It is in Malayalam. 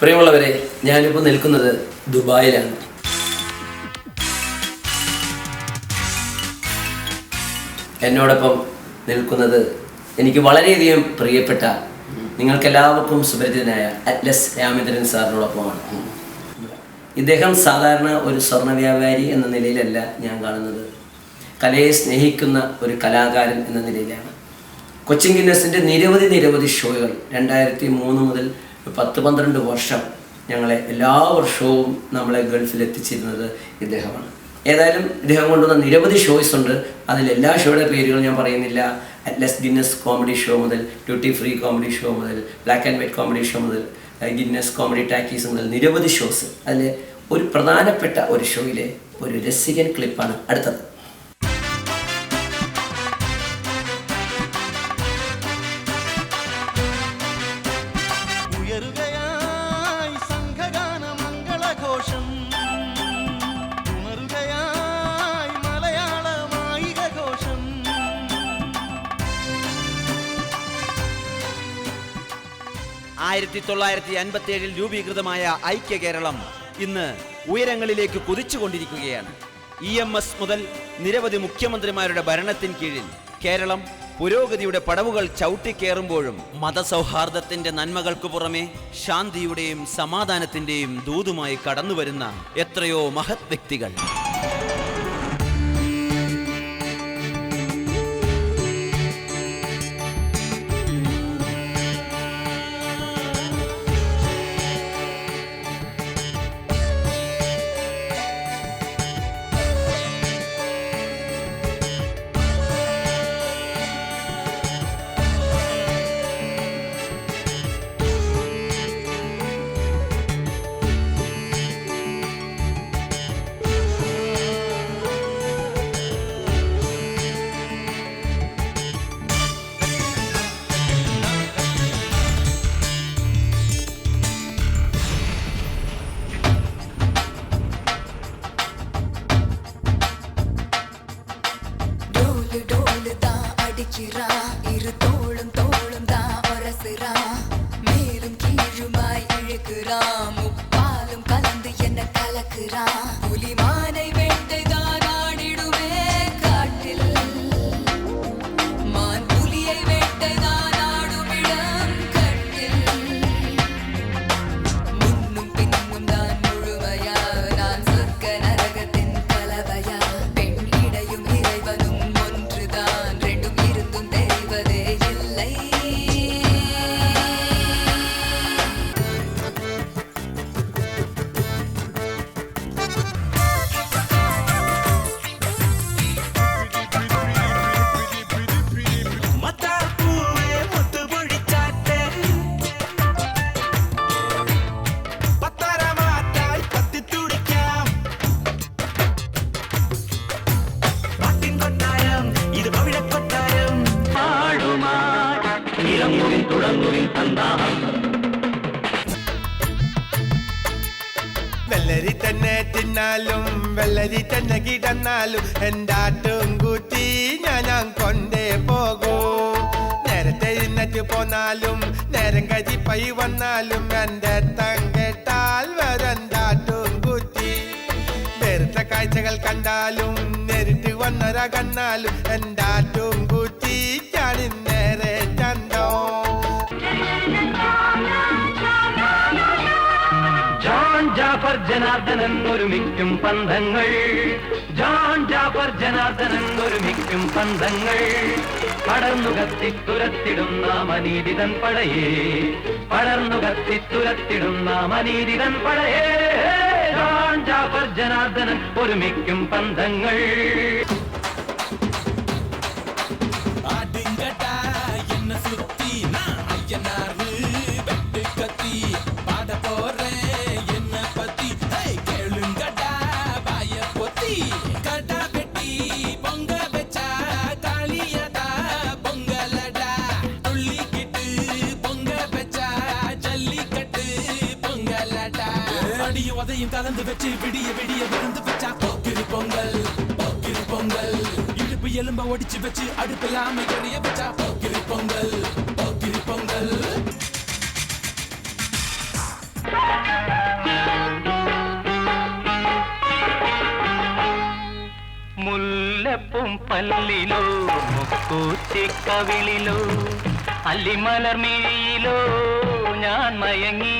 പ്രിയമുള്ളവരെ ഞാനിപ്പോൾ നിൽക്കുന്നത് ദുബായിലാണ്. എന്നോടൊപ്പം നിൽക്കുന്നത് എനിക്ക് വളരെയധികം പ്രിയപ്പെട്ട നിങ്ങൾക്കെല്ലാവർക്കും സുപരിചിതനായ അറ്റ്ലസ് രാമേന്ദ്രൻ സാറിനോടൊപ്പമാണ്. ഇദ്ദേഹം സാധാരണ ഒരു സ്വർണ വ്യാപാരി എന്ന നിലയിലല്ല ഞാൻ കാണുന്നത്. കലയെ സ്നേഹിക്കുന്ന ഒരു കലാകാരൻ എന്ന നിലയിലാണ്. കൊച്ചിൻ ഗിന്നസിന്റെ നിരവധി നിരവധി ഷോകൾ രണ്ടായിരത്തി മൂന്ന് മുതൽ പത്ത് പന്ത്രണ്ട് വർഷം ഞങ്ങളെ എല്ലാ വർഷവും നമ്മളെ ഗൾഫിൽ എത്തിച്ചിരുന്നത് ഇദ്ദേഹമാണ്. ഏതായാലും ഇദ്ദേഹം കൊണ്ടുവന്ന നിരവധി ഷോയ്സ് ഉണ്ട്. അതിൽ എല്ലാ ഷോയുടെ പേരുകൾ ഞാൻ പറയുന്നില്ല. അറ്റ്ലസ് ഗിന്നസ് കോമഡി ഷോ മുതൽ ഡ്യൂട്ടി ഫ്രീ കോമഡി ഷോ മുതൽ black and white comedy show മുതൽ ഗിന്നസ് കോമഡി ടാക്കീസ് മുതൽ നിരവധി ഷോസ് അതിൽ ഒരു പ്രധാനപ്പെട്ട ഒരു ഷോയിലെ ഒരു രസികൻ ക്ലിപ്പാണ് അടുത്തത്. ആയിരത്തി തൊള്ളായിരത്തി അൻപത്തി ഏഴിൽ രൂപീകൃതമായ ഐക്യ കേരളം ഇന്ന് ഉയരങ്ങളിലേക്ക് കുതിച്ചുകൊണ്ടിരിക്കുകയാണ്. ഇ എം എസ് മുതൽ നിരവധി മുഖ്യമന്ത്രിമാരുടെ ഭരണത്തിൻ കീഴിൽ കേരളം പുരോഗതിയുടെ പടവുകൾ ചവിട്ടിക്കേറുമ്പോഴും മതസൗഹാർദ്ദത്തിന്റെ നന്മകൾക്ക് പുറമെ ശാന്തിയുടെയും സമാധാനത്തിന്റെയും ദൂതുമായി കടന്നുവരുന്ന എത്രയോ മഹത് വ്യക്തികൾ. ஒரசுறா மேலும் கீழுமாய் இழுக்கிறான் முப்பாலும் கலந்து என்ன கலக்கிறான் புலிமானை വെള്ളരി തന്നെ തിന്നാലും വെള്ളരി തന്നെ കിടന്നാലും എന്താട്ടും കൂട്ടി ഞാൻ കൊണ്ടേ പോകൂ. നേരത്തെ ഇന്നിട്ട് പോന്നാലും നേരം പൈ വന്നാലും എന്റെ തങ്കെട്ടാൽ വരണ്ടാട്ടും കൂട്ടി. വെറുത്ത കാഴ്ചകൾ കണ്ടാലും നേരിട്ട് വന്നൊരാ കണ്ണാലും എന്താട്ടും കൂട്ടി. ജനാർദ്ദനൻ ഒരുമിക്കും പന്തങ്ങൾ. ജോൺ ജാഫർ ജനാർദ്ദനൻ ഒരുമിക്കും പന്തങ്ങൾ. പടർന്നു കത്തിത്തുരത്തിടുന്ന മനീതിതൻ പടയേ. പടർന്നു കത്തിത്തുരത്തിടുന്ന മനീതിതൻ പടയേ. ജോൺ ജാഫർ ജനാർദ്ദനൻ ഒരുമിക്കും പന്തങ്ങൾ. கலந்து வச்சு விடிய விடிய விருந்து வச்சா போக்கிரி பொங்கல் போக்கிரி பொங்கல். இடுப்பு எலும்ப ஒடிச்சு வச்சு அடுப்பில்லாம எரிய வச்சா போக்கிரி பொங்கல் போக்கிரி பொங்கல். മുല്ലപ്പും പല്ലിലോ മുക്കൂറ്റി കവിളിലോ അല്ലിമലർ മിഴിയിലോ ഞാൻ മയങ്ങി